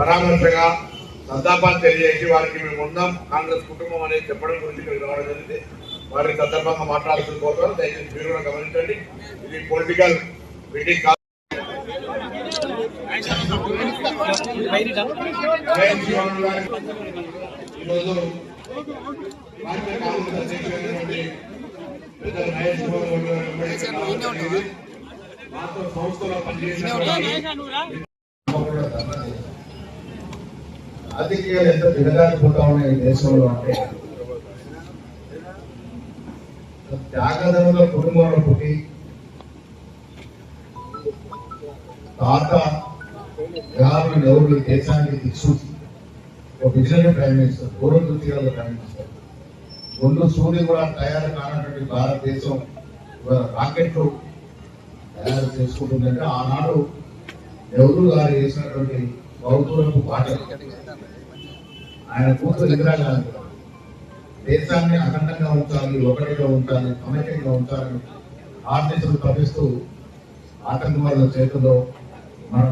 పరామర్శగా సంతాపాలు తెలియజేసి వారికి మేము ఉన్నాం కాంగ్రెస్ కుటుంబం అనేది చెప్పడం గురించి ఇక్కడికి రావడం జరిగింది వారిని సందర్భంగా మాట్లాడుతున్న కోసం దయచేసి మీరు కూడా గమనించండి ఇది పొలిటికల్ మీటింగ్ కాదు ఈరోజు భారతీయ కాంగ్రెస్ అధ్యక్షుడైనటువంటి మహేష్ మాతో సంస్థలో పనిచేసిన రాజకీయాలు ఎంత దిగజారిపోతా ఉన్నాయి దేశంలో అంటే త్యాగదనుల కుటుంబంలో పుట్టి తాత గారు ఎవరు దేశానికి దిక్సూచి ఒక విజనరీ ప్రైమ్ మినిస్టర్ పూర్వ దృష్టిగా ప్రైమ్ మినిస్టర్. ముందు సూర్యుడు కూడా తయారు కానటువంటి భారతదేశం రాకెట్లు తయారు చేసుకుంటుందంటే ఆనాడు ఎవరు గారు చేసినటువంటి బౌద్ధులకు పాటలు ఆయన కూతురు ఇందిరాగాంధీ. దేశాన్ని అఖండంగా ఉంచాలి ఒకటిగా ఉంచాలి సమైక్యంగా ఉంచాలని ఆర్టీసీలు తప్పిస్తూ ఆటంకవాదుల చేతుల్లో మన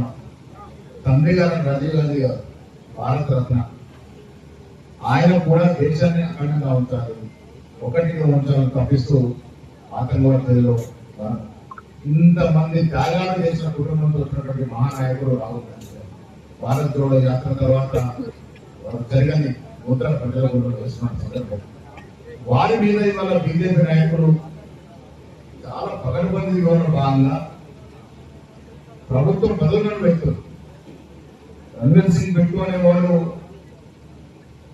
తండ్రి గారు రాజీవ్ గాంధీ గారు భారత రత్న. ఆయన కూడా దేశాన్ని అఖండంగా ఉంచాలి ఒకటిగా ఉంచాలని తప్పిస్తూ ఆతంకవాదులలో ఉన్నారు. ఇంతమంది త్యాగాలు చేసిన కుటుంబంతో వచ్చినటువంటి మహానాయకుడు రాహుల్ గాంధీ భారత్ జోడో యాత్ర తర్వాత వారు జరగని నూతన ప్రజల గుండెలు వేస్తున్న సందర్భం. వారి మీద ఇవాళ బీజేపీ నాయకులు చాలా పగడబంది వివరణ భాగంగా ప్రభుత్వం ప్రజలను వ్యక్తులు రణ్వీర్ సింగ్ బిట్టు అనేవాడు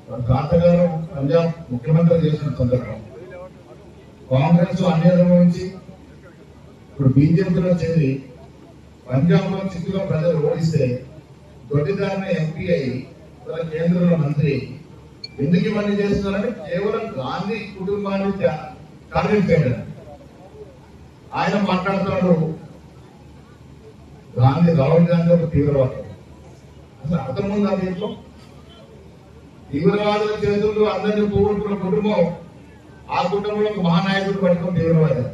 వారి తాతగారు పంజాబ్ ముఖ్యమంత్రి చేసిన సందర్భం. కాంగ్రెస్ అన్ని నుంచి ఇప్పుడు బీజేపీలో చేరి పంజాబ్లో చిక్కులో ప్రజలు ఓడిస్తే దొడ్డిదారిన ఎంపీ అయి ఇవాళ కేంద్రంలో మంత్రి. ఎందుకు ఇవన్నీ చేస్తున్నారని కేవలం గాంధీ కుటుంబాన్ని టార్గెట్ చేయడం ఆయన మాట్లాడుతున్నాడు. గాంధీ రాహుల్ గాంధీ ఒక తీవ్రవాదం. అసలు అర్థం ఉందా దీంట్లో తీవ్రవాదుల చేతుల్లో అందరినీ పోగొట్టుకున్న కుటుంబం ఆ కుటుంబంలో ఒక మహానాయకుడు పట్టుకుని తీవ్రవాది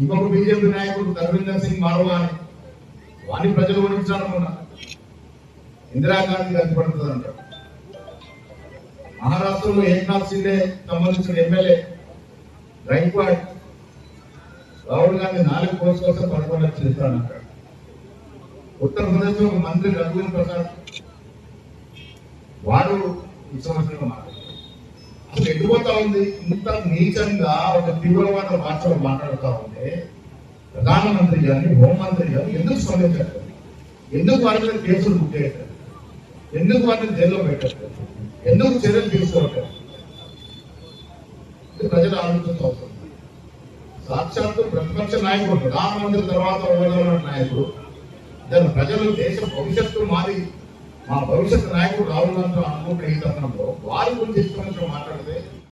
ఇంకొక బీజేపీ నాయకుడు ధర్మేందర్ సింగ్ మారవాణి. వాణి ప్రజలు ఓడించాలనుకున్నా ఇందిరాగాంధీ కనపడుతుంది అంటారు. మహారాష్ట్రలో ఏక్నాథ్ సిండే సంబంధించిన ఎమ్మెల్యే రైక్వాడ్ రాహుల్ గాంధీ నాలుగు కోర్సు కోసం పదకొండు లక్షలు ఇస్తానంటాడు ఉత్తరప్రదేశ్లో ఒక మంత్రి రఘువీర్ ప్రసాద్ వాడు ఈ సంవత్సరంలో మాట్లాడారు అసలు ఎటుపోతా ఉంది? ఇంత నీచంగా ఒక తీవ్రవాద భాషలో మాట్లాడుతా ఉంటే ప్రధానమంత్రి గారిని హోంమంత్రి గారు ఎందుకు స్పందించారు ఎందుకు వారి మీద కేసులు బుక్ చేయట్లేదు ఎందుకు వాటిని జైల్లో పెట్టారు ఎందుకు చర్యలు తీసుకోవట్లేదు? ప్రజల ప్రజలు ఆలోచించాల్సి అవసరం సాక్షాత్తు ప్రతిపక్ష నాయకుడు ప్రధానమంత్రి తర్వాత హోదాలో నాయకుడు దాని ప్రజలు దేశ భవిష్యత్తు మారి మా భవిష్యత్తు నాయకుడు రాహుల్ గాంధీ అనుకుంటే ఈ తరుణంలో వారి గురించి ఇష్టం మాట్లాడితే